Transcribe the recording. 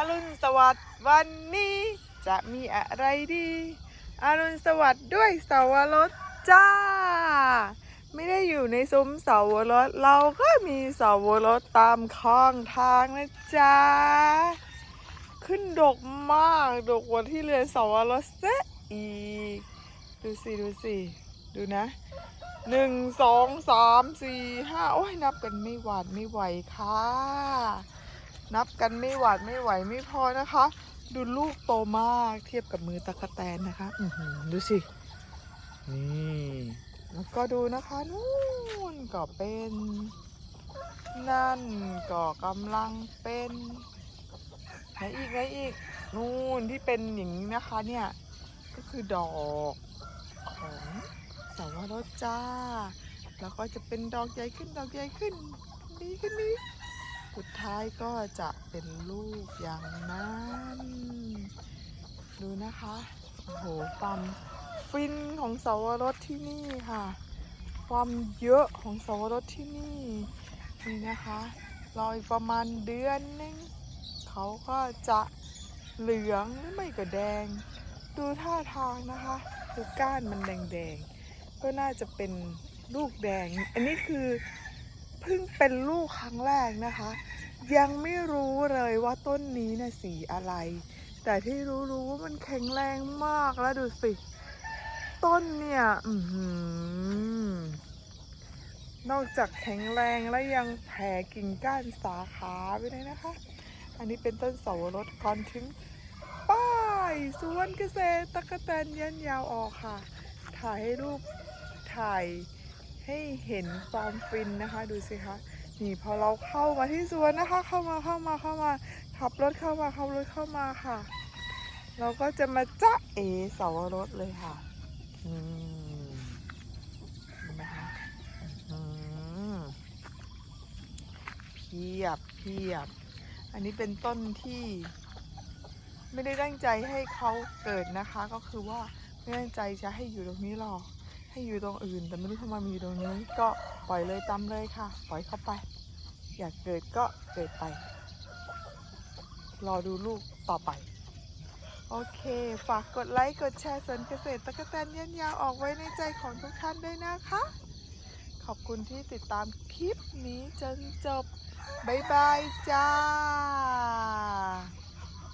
อรุณสวัสดิ์วันนี้จะมีอะไรดีอรุณสวัสดิ์ด้วยเสาวรสจ้า ไม่ได้อยู่ในซุ้มเสาวรสเราก็มีเสาวรสตามข้างทางนะจ๊ะขึ้นดกมากดกกว่าที่เรือนเสาวรสซะอีก ดูสิดูสิดูนะหนึ่งสองสามสี่ห้าโอ้ยนับกันไม่หวาดไม่ไหวค่ะ นับกันไม่หวาดไม่ไหวไม่พอนะคะ ดูลูกโตมากเทียบกับมือตะกะแตนนะคะ อืดูสิ นี่แล้วก็ดูนะคะนู่นก็เป็น นั่นก็กำลังเป็นไหนอีกไหนอีกนู่นที่เป็นอย่างนี้นะคะเนี่ย ก็คือดอกของสาวรสจ้า แล้วก็จะเป็นดอกใหญ่ขึ้นดอกใหญ่ขึ้นดีขึ้นนี้ สุดท้ายก็จะเป็นลูกอย่างนั้น ดูนะคะ โอ้โหความฟินของสาวรสที่นี่ค่ะ ความเยอะของสาวรสที่นี่นี่นะคะรออีกประมาณเดือนนึงเขาก็จะเหลืองหรือไม่ก็แดง ดูท่าทางนะคะดูก้านมันแดงๆก็น่าจะเป็นลูกแดง อันนี้คือ เพิ่งเป็นลูกครั้งแรกนะคะ ยังไม่รู้เลยว่าต้นนี้นะสีอะไร แต่ที่รู้รู้ว่ามันแข็งแรงมากแล้วดูสิ ต้นเนี่ยอนอกจากแข็งแรงแล้วยังแผ่กิ่งก้านสาขาไปเลยนะคะ อันนี้เป็นต้นเสาวรสก่อนถึงป้ายสวนเกษตรตะกะแตนยันยาวออกค่ะ ถ่ายให้รูปถ่าย ให้เห็นความฟินนะคะ ดูสิคะนี่พอเราเข้ามาที่สวนนะคะ เข้ามาเข้ามาเข้ามาขับรถเข้ามาขับรถเข้ามาค่ะ เราก็จะมาจ้าเอเสาวรสเลยค่ะเห็นไหมคะเพียบเพียบ อันนี้เป็นต้นที่ ไม่ได้ตั้งใจให้เขาเกิดนะคะ ก็คือว่าไม่ตั้งใจจะให้อยู่ตรงนี้หรอก ให้อยู่ตรงอื่น แต่ไม่รู้ทำไมมาอยู่ตรงนี้ ก็ปล่อยเลยตามเลยค่ะ ปล่อยเข้าไป อยากเกิดก็เกิดไป รอดูลูกต่อไป โอเค ฝากกดไลค์กดแชร์สนเกษตรตะกะแตนยันยาวออกไว้ในใจของทุกท่านด้วยนะคะ ขอบคุณที่ติดตามคลิปนี้จนจบ บ๊ายบายจ้า